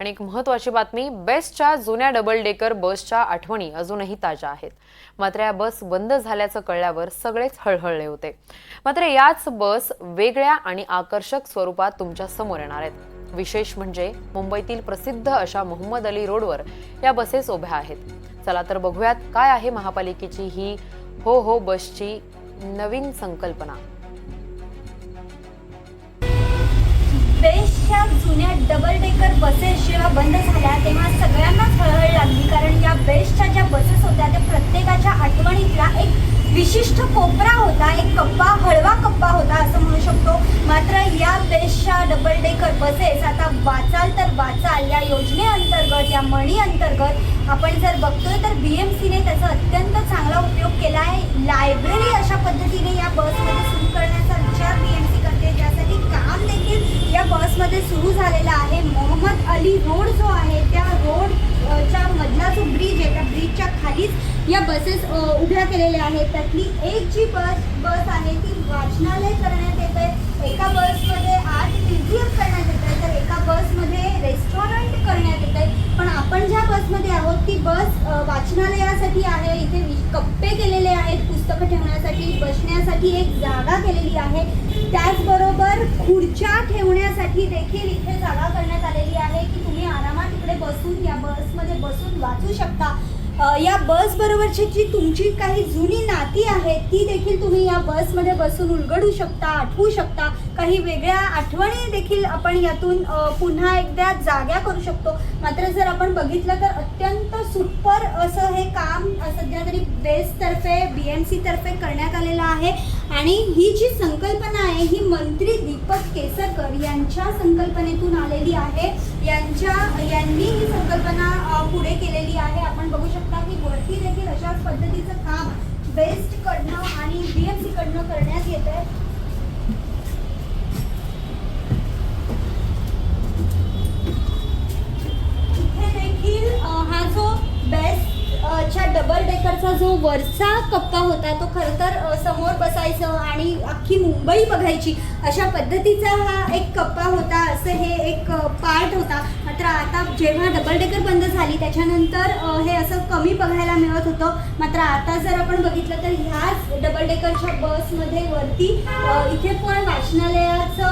आणि एक महत्वाची बातमी बेस्टच्या जुन्या डबल डेकर बसच्या आठवणी अजूनही ताज्या आहेत. मात्र या बस बंद झाल्याचं कळल्यावर सगळेच हळहळले होते. मात्र याच बस वेगळ्या आणि आकर्षक स्वरूपात तुमच्यासमोर येणार आहेत. विशेष म्हणजे मुंबईतील प्रसिद्ध अशा मोहम्मद अली रोडवर या बसेस उभ्या आहेत. चला तर बघूयात काय आहे महापालिकेची ही हो हो बसची नवीन संकल्पना. बेस्टच्या जुन्या डबल डेकर बसेस जेव्हा बंद झाल्या तेव्हा सगळ्यांनाच हळहळ लागली. कारण या बेस्टच्या ज्या बसेस होत्या त्या प्रत्येकाच्या आठवणीतला एक विशिष्ट कोपरा होता एक कप्पा हळवा कप्पा होता असं म्हणू शकतो. मात्र या बेस्टच्या डबल डेकर बसेस आता वाचाल तर वाचाल. या योजनेअंतर्गत या मणी अंतर्गत आपण जर बघतोय तर बी एम सीने त्याचा अत्यंत चांगला उपयोग केला आहे. लायब्ररी अशा पद्धतीने या बसमध्ये सुरू करण्याचा विचार बी एम सी करते त्यासाठी काम देखील या बसमध्ये सुरू झालेला आहे मोहम्मद अली रोड जो आहे त्या रोड अ, च्या मधला जो ब्रिज आहे त्या ब्रिजच्या खालीच या बसेस उभ्या केलेल्या आहेत. त्यातली एक जी बस बस आहे ती वाचनालय करण्यात येत आहे. एका बसमध्ये आर्ट म्युझियम करण्यात येत आहे. तर एका बसमध्ये रेस्टॉरंट करण्यात येत आहे. पण आपण ज्या बसमध्ये आहोत ती बस वाचनालयासाठी आहे. इथे कप्पे केलेले आहेत. पुस्तकं ठेवण्यासाठी बसण्यासाठी एक जागा केलेली आहे. त्याचबरोबर खुर्च्या ठेवण्यासाठी देखील इथे जागा करण्यात आलेली आहे की तुम्ही आरामात इकडे बसून या बसमध्ये बसून वाचू शकता. या बस बरोबरची जी तुमची काही जुनी नाती आहेत ती देखील तुम्ही या बसमध्ये बसून उलगडू शकता आठवू शकता. काही वेगळ्या आठवणी देखील आपण यातून पुन्हा एकदा जाग्या करू शकतो. मात्र जर आपण बघितलं तर अत्यंत सुपर असं हे काम सध्या तरी बेसतर्फे बी एम सीतर्फे करण्यात आलेलं आहे. आणि ही जी संकल्पना आहे ही मंत्री दीपक केसरकर यांच्या संकल्पनेतून आलेली आहे. यांच्या यांनी ही संकल्पना पुढे केलेली आहे आपण बघू शकता की वरती देखील अशाच पद्धतीचं काम बेस्ट कडनं आणि बी एम सी कडनं करण्यात येत आहे. इथे देखील हा जो बेस्ट च्या डबल डेकरचा जो वरचा कप्पा होता तो खरं तर समोर बसायचं आणि अख्खी मुंबई बघायची अशा पद्धतीचा हा एक कप्पा होता असं हे एक पार्ट होता. मात्र आता जेव्हा डबल डेकर बंद झाली त्याच्यानंतर हे असं कमी बघायला मिळत होतं. मात्र आता जर आपण बघितलं तर ह्याच डबल डेकरच्या बसमध्ये वरती इथे पण वाचनालयाचं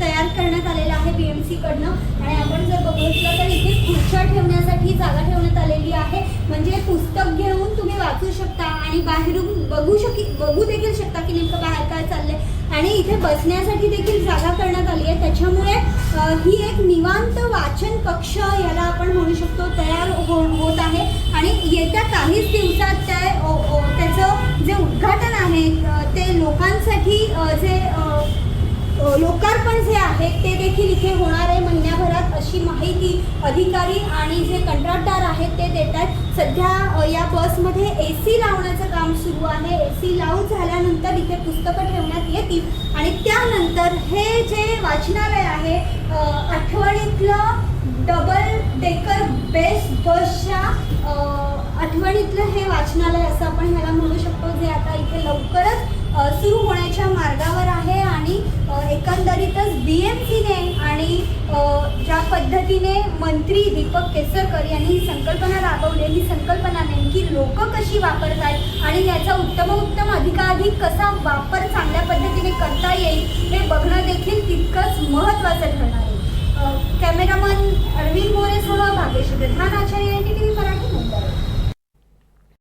तयार करण्यात आलेलं आहे बी एम सीकडनं आणि आपण जर बघितलं तर इथे खुर्च्या ठेवण्यासाठी जागा ठेवण्यात आलेली आहे. म्हणजे पुस्तक घेऊन तुम्ही वाचू शकता. आणि बाहेरून बघू शकी बघू देखील शकता की नेमकं बाहेर काय चाललंय. आणि इथे बसण्यासाठी देखील जागा करण्यात आली आहे. त्याच्यामुळे ही एक निवांत वाचन कक्ष याला आपण म्हणू शकतो तयार हो होत आहे. आणि येत्या काहीच दिवसात त्या त्याचं जे उद्घाटन आहे ते लोकांसाठी जे लोक आपण जे आहेत ते देखील इथे होणार आहे. महिन्याभरात अशी माहिती अधिकारी आणि जे कंत्राटदार आहेत ते देत आहेत सध्या या बसमध्ये ए सी लावण्याचं काम सुरू आहे. ए सी लावून झाल्यानंतर इथे पुस्तकं ठेवण्यात येतील. आणि त्यानंतर हे जे वाचनालय आहे आठवणीतलं डबल डेकर बेस्ट बसच्या आठवणीतलं हे वाचनालय असं आपण ह्याला म्हणू शकतो जे आता इथे लवकरच सुरू होण्याच्या मार्गावर आहे आणि एकंदरीतच बी एम सीने आणि ज्या पद्धतीने मंत्री दीपक केसरकर यांनी ही संकल्पना राबवली ही संकल्पना नेमकी लोक कशी वापरतात आणि याचा उत्तम उत्तम अधिकाधिक कसा वापर चांगल्या पद्धतीने करता येईल हे बघणं देखील तितकंच महत्त्वाचं ठरणार आहे. Cameraman Arvind मोरेसह Bhagyashree Pradhan Acharya N T V Marathi.